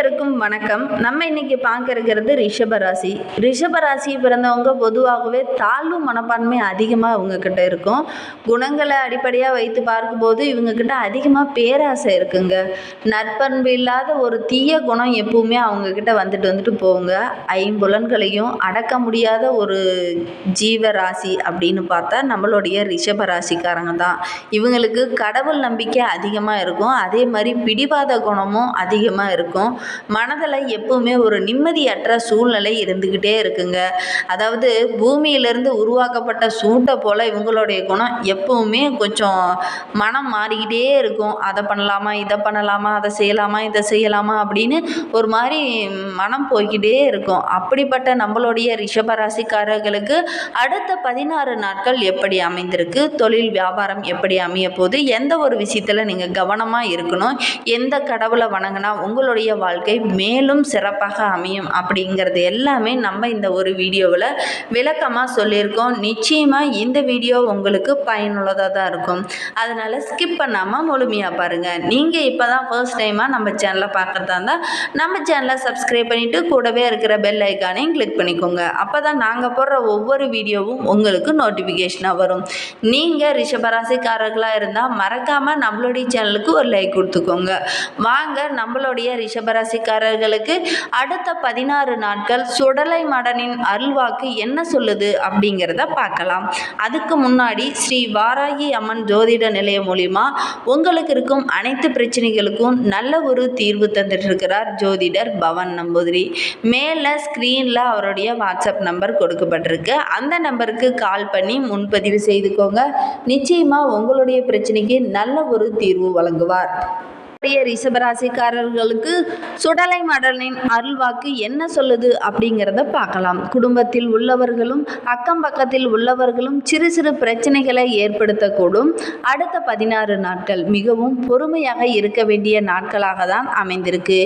அனைவருக்கும் வணக்கம். நம்ம இன்னைக்கு பார்க்க இருக்கிறது ரிஷபராசி ரிஷபராசி பிறந்தவங்க பொதுவாகவே தாழ்வு மனப்பான்மை அதிகமாக இவங்க கிட்ட இருக்கும். குணங்களை அடிப்படையாக வைத்து பார்க்கும்போது இவங்க கிட்ட அதிகமாக பேராசை இருக்குங்க. நற்பண்பு இல்லாத ஒரு தீய குணம் எப்பவுமே அவங்க கிட்ட வந்துட்டு வந்துட்டு போகுங்க. ஐம்புலன்களையும் அடக்க முடியாத ஒரு ஜீவராசி அப்படின்னு பார்த்தா நம்மளுடைய ரிஷபராசிக்காரங்க தான். இவங்களுக்கு கடவுள் நம்பிக்கை அதிகமாக இருக்கும். அதே மாதிரி பிடிவாத குணமும் அதிகமாக இருக்கும். மனதில் எப்பவுமே ஒரு நிம்மதியற்ற சூழ்நிலை இருந்துக்கிட்டே இருக்குங்க. அதாவது பூமியிலிருந்து உருவாக்கப்பட்ட சூட்டை போல் இவங்களுடைய குணம் எப்பவுமே கொஞ்சம் மனம் மாறிக்கிட்டே இருக்கும். அதை பண்ணலாமா இதை பண்ணலாமா அதை செய்யலாமா இதை செய்யலாமா அப்படின்னு ஒரு மாதிரி மனம் போய்கிட்டே இருக்கும். அப்படிப்பட்ட நம்மளுடைய ரிஷபராசிக்காரர்களுக்கு அடுத்த பதினாறு நாட்கள் எப்படி அமைந்திருக்கு தொழில் வியாபாரம் எப்படி அமைய போது எந்த ஒரு விஷயத்தில் நீங்கள் கவனமாக இருக்கணும் எந்த கடவுளை வணங்கினா உங்களுடைய வாழ்க்கை மேலும் சிறப்பாக அமையும் அப்படிங்கிறது எல்லாமே நம்ம இந்த ஒரு வீடியோவில் விளக்கமாக சொல்லியிருக்கோம். நிச்சயமாக இந்த வீடியோ உங்களுக்கு பயனுள்ளதாக தான் இருக்கும். அதனால் ஸ்கிப் பண்ணாமல் முழுமையாக பாருங்கள் நீங்கள் இப்போ தான் ஃபர்ஸ்ட் டைமாக நம்ம சேனலை பார்க்குறதா இருந்தால் நம்ம சேனலை சப்ஸ்கிரைப் பண்ணிவிட்டு கூடவே இருக்கிற பெல் ஐக்கானையும் கிளிக் பண்ணிக்கோங்க. அப்போ தான் நாங்கள் போடுற ஒவ்வொரு வீடியோவும் உங்களுக்கு நோட்டிஃபிகேஷனாக வரும். நீங்கள் ரிஷபராசிக்காரர்களாக இருந்தால் மறக்காமல் நம்மளுடைய சேனலுக்கு ஒரு லைக் கொடுத்துக்கோங்க. வாங்க நம்மளுடைய ராசிக்காரர்களுக்கு அடுத்த பதினாறு நாட்கள் சுடலை மடனின் அருள்வாக்கு என்ன சொல்லுது அப்படிங்கிறத பார்க்கலாம். அதுக்கு முன்னாடி ஸ்ரீ வாராகி அம்மன் ஜோதிட நிலையம் மூலிமா உங்களுக்கு இருக்கும் அனைத்து பிரச்சனைகளுக்கும் நல்ல ஒரு தீர்வு தந்துட்டு இருக்கிறார் ஜோதிடர் பவன் நம்பூதிரி. மேலே ஸ்க்ரீனில் அவருடைய வாட்ஸ்அப் நம்பர் கொடுக்கப்பட்டிருக்கு. அந்த நம்பருக்கு கால் பண்ணி முன்பதிவு செய்துக்கோங்க. நிச்சயமாக உங்களுடைய பிரச்சனைக்கு நல்ல ஒரு தீர்வு வழங்குவார். உடைய ரிஷபராசிக்காரர்களுக்கு சுடலை மடலின் அருள்வாக்கு என்ன சொல்லுது அப்படிங்கிறத பார்க்கலாம். குடும்பத்தில் உள்ளவர்களும் அக்கம் பக்கத்தில் உள்ளவர்களும் சிறு சிறு பிரச்சனைகளை ஏற்படுத்தக்கூடும். அடுத்த பதினாறு நாட்கள் மிகவும் பொறுமையாக இருக்க வேண்டிய நாட்களாக தான் அமைந்திருக்கு.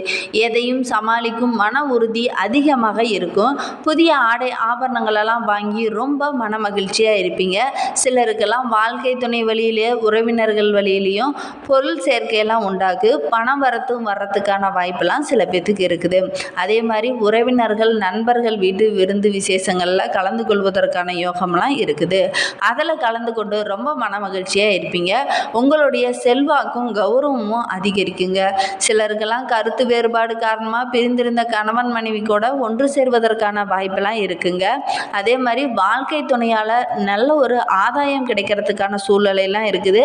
எதையும் சமாளிக்கும் மன உறுதி அதிகமாக இருக்கும். புதிய ஆடை ஆபரணங்களெல்லாம் வாங்கி ரொம்ப மன மகிழ்ச்சியாக இருப்பீங்க. சிலருக்கெல்லாம் வாழ்க்கை துணை வழியிலே உறவினர்கள் வழியிலையும் பொருள் சேர்க்கையெல்லாம் உண்டாகும் உங்களுக்கு பணம் வரத்தும் வர்றதுக்கான வாய்ப்பெல்லாம் சில பேர்த்துக்கு இருக்குது. அதே மாதிரி உறவினர்கள் நண்பர்கள் வீட்டு விருந்து விசேஷங்களில் கலந்து கொள்வதற்கான யோகம்லாம் இருக்குது. அதில் கலந்து கொண்டு ரொம்ப மன மகிழ்ச்சியாக இருப்பீங்க. உங்களுடைய செல்வாக்கும் கௌரவமும் அதிகரிக்குங்க. சிலருக்கெல்லாம் கருத்து வேறுபாடு காரணமாக பிரிந்திருந்த கணவன் மனைவி கூட ஒன்று சேர்வதற்கான வாய்ப்பெல்லாம் இருக்குங்க. அதே மாதிரி வாழ்க்கை துணையால் நல்ல ஒரு ஆதாயம் கிடைக்கிறதுக்கான சூழ்நிலையெல்லாம் இருக்குது.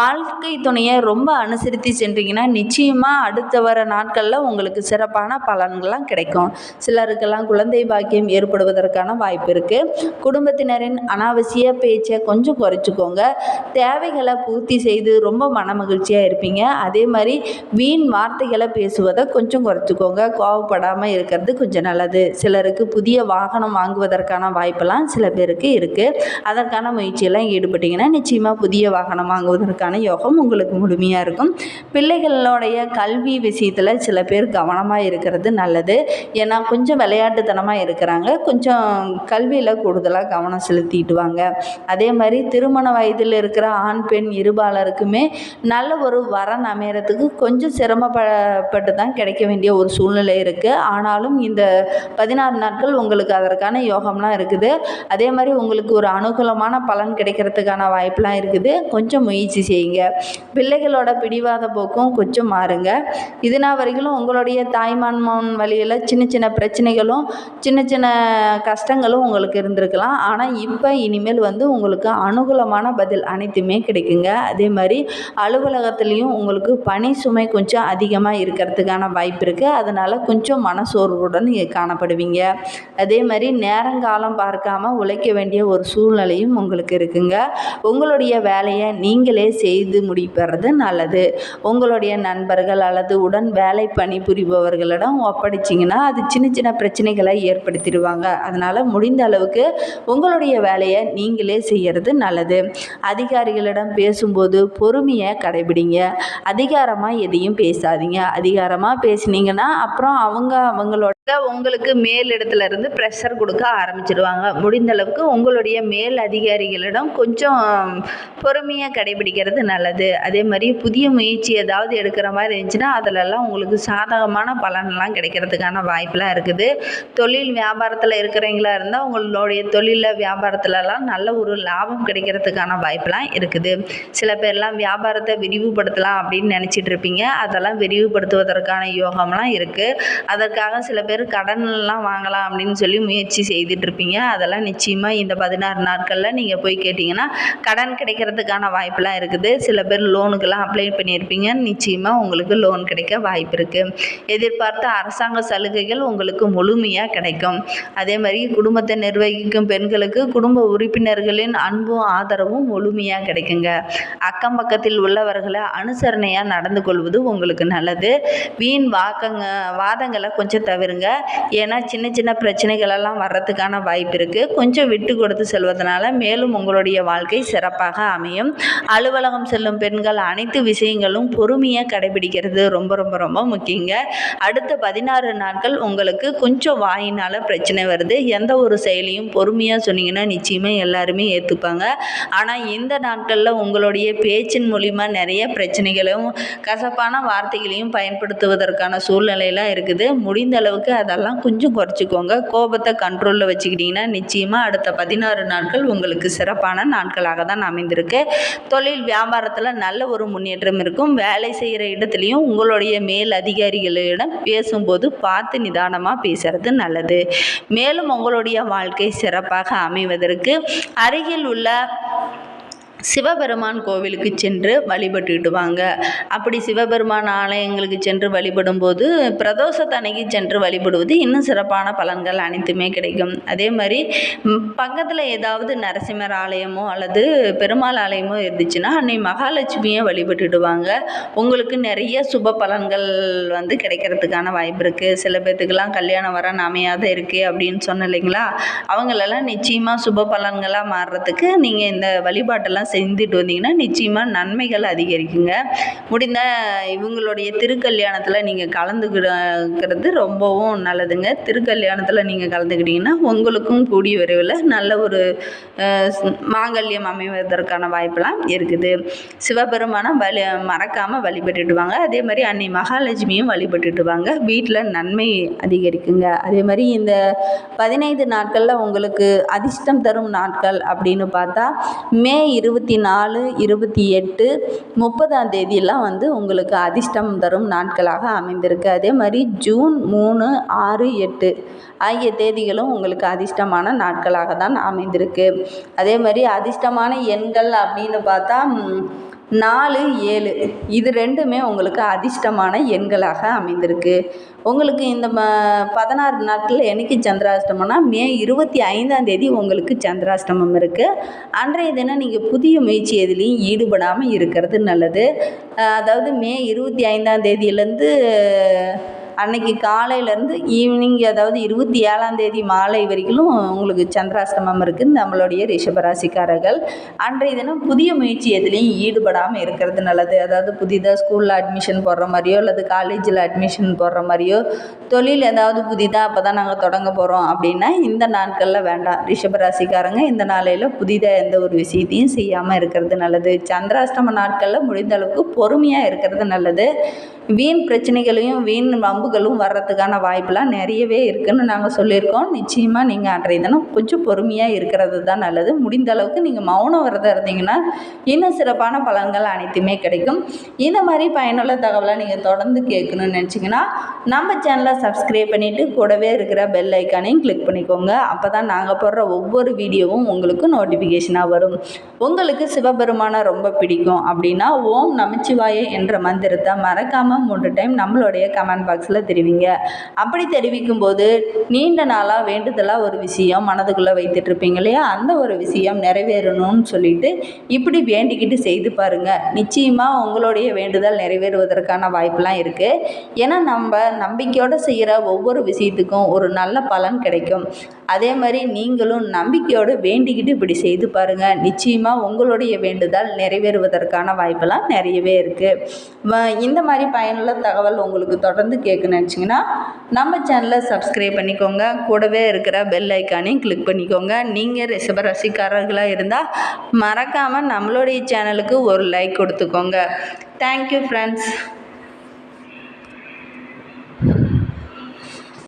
வாழ்க்கை துணையை ரொம்ப அனுசரித்து சென்றீங்கன்னா பண்ணிங்கன்னா நிச்சயமாக அடுத்த வர நாட்களில் உங்களுக்கு சிறப்பான பலன்கள்லாம் கிடைக்கும். சிலருக்கெல்லாம் குழந்தை பாக்கியம் ஏற்படுவதற்கான வாய்ப்பு இருக்குது குடும்பத்தினரின் அனாவசிய பேச்சை கொஞ்சம் குறைச்சிக்கோங்க. தேவைகளை பூர்த்தி செய்து ரொம்ப மன மகிழ்ச்சியாக இருப்பீங்க. அதே மாதிரி வீண் வார்த்தைகளை பேசுவதை கொஞ்சம் குறைச்சிக்கோங்க. கோவப்படாமல் இருக்கிறது கொஞ்சம் நல்லது. சிலருக்கு புதிய வாகனம் வாங்குவதற்கான வாய்ப்பெல்லாம் சில பேருக்கு இருக்குது அதற்கான முயற்சியெல்லாம் ஈடுபட்டிங்கன்னா நிச்சயமாக புதிய வாகனம் வாங்குவதற்கான யோகம் உங்களுக்கு முழுமையாக இருக்கும். பிள்ளைகள் குழந்தைகளோடைய கல்வி விஷயத்தில் சில பேர் கவனமாக இருக்கிறது நல்லது. ஏன்னா கொஞ்சம் விளையாட்டுத்தனமாக இருக்கிறாங்க. கொஞ்சம் கல்வியில் கூடுதலாக கவனம் செலுத்திட்டு வாங்க அதே மாதிரி திருமண வயதில் இருக்கிற ஆண் பெண் இருபாலருக்குமே நல்ல ஒரு வரன் அமையறதுக்கு கொஞ்சம் சிரமப்பட்டு தான் கிடைக்க வேண்டிய ஒரு சூழ்நிலை இருக்குது ஆனாலும் இந்த பதினாறு நாட்கள் உங்களுக்கு அதற்கான யோகம்லாம் இருக்குது. அதே மாதிரி உங்களுக்கு ஒரு அனுகூலமான பலன் கிடைக்கிறதுக்கான வாய்ப்பெலாம் இருக்குது. கொஞ்சம் முயற்சி செய்யுங்க. பிள்ளைகளோட பிடிவாத போக்கும் கொஞ்சம் மாறுங்க. இதுனா வரைக்கும் உங்களுடைய தாய்மான்மன் வழியில் சின்ன சின்ன பிரச்சனைகளும் சின்ன சின்ன கஷ்டங்களும் உங்களுக்கு இருந்திருக்கலாம். ஆனால் இப்போ இனிமேல் வந்து உங்களுக்கு அனுகூலமான பதில் அனைத்துமே கிடைக்குங்க. அதே மாதிரி அலுவலகத்துலேயும் உங்களுக்கு பணி சுமை கொஞ்சம் அதிகமாக இருக்கிறதுக்கான வாய்ப்பு இருக்குது அதனால் கொஞ்சம் மனசோர்வுடன் நீங்கள் காணப்படுவீங்க. அதே மாதிரி நேரங்காலம் பார்க்காம உழைக்க வேண்டிய ஒரு சூழ்நிலையும் உங்களுக்கு இருக்குங்க. உங்களுடைய வேலையை நீங்களே செய்து முடிப்பறது நல்லது. உங்களுடைய உங்களுடைய நண்பர்கள் அல்லது உடன் வேலை பணி புரிபவர்களிடம் ஒப்படைச்சிங்கன்னா அது சின்ன சின்ன பிரச்சனைகளை ஏற்படுத்திடுவாங்க. அதனால் முடிந்த அளவுக்கு உங்களுடைய வேலையை நீங்களே செய்கிறது நல்லது. அதிகாரிகளிடம் பேசும்போது பொறுமையை கடைபிடிங்க. அதிகாரமாக எதையும் பேசாதீங்க. அதிகாரமாக பேசுனீங்கன்னா அப்புறம் அவங்க அவங்களோட உங்களுக்கு மேல் இடத்துல இருந்து ப்ரெஷர் கொடுக்க ஆரம்பிச்சிடுவாங்க. முடிந்த அளவுக்கு உங்களுடைய மேல் அதிகாரிகளிடம் கொஞ்சம் பொறுமையாக கடைபிடிக்கிறது நல்லது. அதே மாதிரி புதிய முயற்சி ஏதாவது ஏதாவது எடுக்கிற மாதிரி இருந்துச்சுன்னா அதிலெல்லாம் உங்களுக்கு சாதகமான பலன்லாம் கிடைக்கிறதுக்கான வாய்ப்பெலாம் இருக்குது. தொழில் வியாபாரத்தில் இருக்கிறவங்களா இருந்தால் உங்களுடைய தொழிலில் வியாபாரத்துலலாம் நல்ல ஒரு லாபம் கிடைக்கிறதுக்கான வாய்ப்பெலாம் இருக்குது. சில பேர்லாம் வியாபாரத்தை விரிவுபடுத்தலாம் அப்படின்னு நினச்சிட்டு இருப்பீங்க. அதெல்லாம் விரிவுபடுத்துவதற்கான யோகம்லாம் இருக்குது அதற்காக சில பேர் கடன்லாம் வாங்கலாம் அப்படின்னு சொல்லி முயற்சி செய்துட்டு இருப்பீங்க. அதெல்லாம் நிச்சயமாக இந்த பதினாறு நாட்களில் நீங்கள் போய் கேட்டிங்கன்னா கடன் கிடைக்கிறதுக்கான வாய்ப்பெலாம் இருக்குது. சில பேர் லோனுக்கெல்லாம் அப்ளை பண்ணியிருப்பீங்க. நிச்சயமாக உங்களுக்கு லோன் கிடைக்க வாய்ப்பு இருக்குது எதிர்பார்த்த அரசாங்க சலுகைகள் உங்களுக்கு முழுமையாக கிடைக்கும். அதே மாதிரி குடும்பத்தை நிர்வகிக்கும் பெண்களுக்கு குடும்ப உறுப்பினர்களின் அன்பும் ஆதரவும் முழுமையாக கிடைக்குங்க. அக்கம் பக்கத்தில் உள்ளவர்களை அனுசரணையாக நடந்து கொள்வது உங்களுக்கு நல்லது. வீண் வாக்கங்க வாதங்களை கொஞ்சம் தவிருங்க. ஏன்னா சின்ன சின்ன பிரச்சனைகள் எல்லாம் வர்றதுக்கான வாய்ப்பு இருக்குது கொஞ்சம் விட்டு கொடுத்து செல்வதனால மேலும் உங்களுடைய வாழ்க்கை சிறப்பாக அமையும். அலுவலகம் செல்லும் பெண்கள் அனைத்து விஷயங்களும் பொறுமையாக கடைபிடிக்கிறது ரொம்ப ரொம்ப ரொம்ப முக்கியங்க. அடுத்த பதினாறு நாட்கள் உங்களுக்கு கொஞ்சம் வாயினால் பிரச்சனை வருது. எந்த ஒரு செயலையும் பொறுமையாக சொன்னீங்கன்னா நிச்சயமாக எல்லாருமே ஏற்றுப்பாங்க ஆனால் இந்த நாட்களில் உங்களுடைய பேச்சின் மூலிமா நிறைய பிரச்சனைகளும் கசப்பான வார்த்தைகளையும் பயன்படுத்துவதற்கான சூழ்நிலையெல்லாம் இருக்குது. முடிந்த அளவுக்கு அதெல்லாம் கொஞ்சம் குறைச்சிக்கோங்க. கோபத்தை கண்ட்ரோலில் வச்சுக்கிட்டிங்கன்னா நிச்சயமாக அடுத்த பதினாறு நாட்கள் உங்களுக்கு சிறப்பான நாட்களாக தான் அமைந்திருக்கு. தொழில் வியாபாரத்தில் நல்ல ஒரு முன்னேற்றம் இருக்கும். வேலை செய்கிற இடத்துலையும் உங்களுடைய மேல் அதிகாரிகளிடம் பேசும்போது பார்த்து நிதானமாக பேசுறது நல்லது. மேலும் உங்களுடைய வாழ்க்கை சிறப்பாக அமைவதற்கு அருகில் உள்ள சிவபெருமான் கோவிலுக்கு சென்று வழிபட்டுட்டு வாங்க அப்படி சிவபெருமான் ஆலயங்களுக்கு சென்று வழிபடும்போது பிரதோஷத்தனைக்கு சென்று வழிபடுவது இன்னும் சிறப்பான பலன்கள் அனைத்துமே கிடைக்கும். அதே மாதிரி பக்கத்தில் ஏதாவது நரசிம்மர் ஆலயமோ அல்லது பெருமாள் ஆலயமோ இருந்துச்சுன்னா அன்னை மகாலட்சுமியை வழிபட்டுட்டு வாங்க உங்களுக்கு நிறைய சுப பலன்கள் வந்து கிடைக்கிறதுக்கான வாய்ப்பு இருக்குது சில பேர்த்துக்கெல்லாம் கல்யாணம் வர அமையாத இருக்குது அப்படின்னு சொன்ன இல்லைங்களா? அவங்களெல்லாம் நிச்சயமாக சுப பலன்களாக மாறுறதுக்கு நீங்கள் இந்த வழிபாட்டெல்லாம் செஞ்சுட்டு வந்தீங்கன்னா நிச்சயமாக நன்மைகள் அதிகரிக்குங்க. முடிந்த இவங்களுடைய திருக்கல்யாணத்தில் நீங்கள் கலந்துக்கிறது ரொம்பவும் நல்லதுங்க. திருக்கல்யாணத்தில் நீங்கள் கலந்துக்கிட்டிங்கன்னா உங்களுக்கும் கூடிய விரைவில் நல்ல ஒரு மாங்கல்யம் அமைவதற்கான வாய்ப்பெல்லாம் இருக்குது. சிவபெருமானை வழி மறக்காமல் வழிபட்டுட்டு வாங்க. அதே மாதிரி அன்னை மகாலட்சுமியும் வழிபட்டுட்டு வாங்க. வீட்டில் நன்மை அதிகரிக்குங்க. அதே மாதிரி இந்த பதினைந்து நாட்களில் உங்களுக்கு அதிர்ஷ்டம் தரும் நாட்கள் அப்படின்னு பார்த்தா மே இருபது இருபத்தி நாலு இருபத்தி எட்டு முப்பதாம் தேதியெல்லாம் வந்து உங்களுக்கு அதிர்ஷ்டம் தரும் நாட்களாக அமைந்திருக்கு. அதே மாதிரி ஜூன் மூணு ஆறு எட்டு ஆகிய தேதிகளும் உங்களுக்கு அதிர்ஷ்டமான நாட்களாக தான் அமைந்திருக்கு. அதே மாதிரி அதிர்ஷ்டமான எண்கள் அப்படின்னு பார்த்தா நாலு ஏழு. இது ரெண்டுமே உங்களுக்கு அதிர்ஷ்டமான எண்களாக அமைந்திருக்கு. உங்களுக்கு இந்த ம பதினாறு நாட்கள் என்னைக்கு சந்திராஷ்டமம்னா மே இருபத்தி ஐந்தாம் தேதி உங்களுக்கு சந்திராஷ்டமம் இருக்குது அன்றைய தினம் நீங்கள் புதிய முயற்சி எதுலேயும் ஈடுபடாமல் இருக்கிறது நல்லது. அதாவது மே இருபத்தி ஐந்தாம் தேதியிலேருந்து அன்னைக்கு காலையிலேருந்து ஈவினிங் அதாவது இருபத்தி ஏழாம் தேதி மாலை வரைக்கும் உங்களுக்கு சந்திராஷ்டமம் இருக்குது. நம்மளுடைய ரிஷபராசிக்காரர்கள். அன்றைய தினம் புதிய முயற்சி எதுலேயும் ஈடுபடாமல் இருக்கிறது நல்லது. அதாவது புதிதாக ஸ்கூலில் அட்மிஷன் போடுற மாதிரியோ அல்லது காலேஜில் அட்மிஷன் போடுற மாதிரியோ தொழில் ஏதாவது புதிதாக அப்போ தான் நாங்கள் தொடங்க போகிறோம் அப்படின்னா இந்த நாட்களில் வேண்டாம். ரிஷபராசிக்காரங்க இந்த நாளையில் புதிதாக எந்த ஒரு விஷயத்தையும் செய்யாமல் இருக்கிறது நல்லது. சந்திராஷ்டம நாட்களில் முடிந்த அளவுக்கு பொறுமையாக இருக்கிறது நல்லது. வீண் பிரச்சனைகளையும் வீண் உறவுகளும் வர்றதுக்கான வாய்ப்பெலாம் நிறையவே இருக்குதுன்னு நாங்கள் சொல்லியிருக்கோம். நிச்சயமாக நீங்கள் அன்றைய தினம் கொஞ்சம் பொறுமையாக இருக்கிறது தான் நல்லது. முடிந்த அளவுக்கு நீங்கள் மௌன விரதம் இருந்தீங்கன்னா இன்னும் சிறப்பான பலன்கள் அனைத்துமே கிடைக்கும். இந்த மாதிரி பயனுள்ள தகவலை நீங்கள் தொடர்ந்து கேட்கணும்னு நினச்சிங்கன்னா நம்ம சேனலை சப்ஸ்கிரைப் பண்ணிவிட்டு கூடவே இருக்கிற பெல் ஐக்கானையும் கிளிக் பண்ணிக்கோங்க. அப்போ தான் நாங்கள் போடுற ஒவ்வொரு வீடியோவும் உங்களுக்கு நோட்டிஃபிகேஷனாக வரும். உங்களுக்கு சிவபெருமானை ரொம்ப பிடிக்கும் அப்படின்னா ஓம் நமச்சிவாய என்ற மந்திரத்தை மறக்காமல் மூன்று டைம் நம்மளுடைய கமெண்ட் பாக்ஸில் தெரிவிங்க. அப்படி தெரிவிக்கும் போது நீண்ட நாளாக வேண்டுதலாக ஒரு விஷயம் மனதுக்குள்ளே வைத்துட்டு இருப்பீங்க இல்லையா? அந்த ஒரு விஷயம் நிறைவேறணும்னு சொல்லிட்டு இப்படி வேண்டிக்கிட்டு செய்து பாருங்கள் நிச்சயமாக உங்களுடைய வேண்டுதல் நிறைவேறுவதற்கான வாய்ப்பெலாம் இருக்குது ஏன்னா நம்ம நம்பிக்கையோடு செய்கிற ஒவ்வொரு விஷயத்துக்கும் ஒரு நல்ல பலன் கிடைக்கும். அதே மாதிரி நீங்களும் நம்பிக்கையோடு வேண்டிக்கிட்டு இப்படி செய்து பாருங்கள் நிச்சயமாக உங்களுடைய வேண்டுதல் நிறைவேறுவதற்கான வாய்ப்பெல்லாம் நிறையவே இருக்குது இந்த மாதிரி பயனுள்ள தகவல் உங்களுக்கு தொடர்ந்து கேட்கணும் கேட்க நினச்சிங்கன்னா நம்ம சேனலை சப்ஸ்கிரைப் பண்ணிக்கோங்க. கூடவே இருக்கிற பெல் ஐக்கானையும் கிளிக் பண்ணிக்கோங்க. நீங்கள் ரிஷப ரசிகாரர்களாக இருந்தால் மறக்காமல் நம்மளுடைய சேனலுக்கு ஒரு லைக் கொடுத்துக்கோங்க. Thank you friends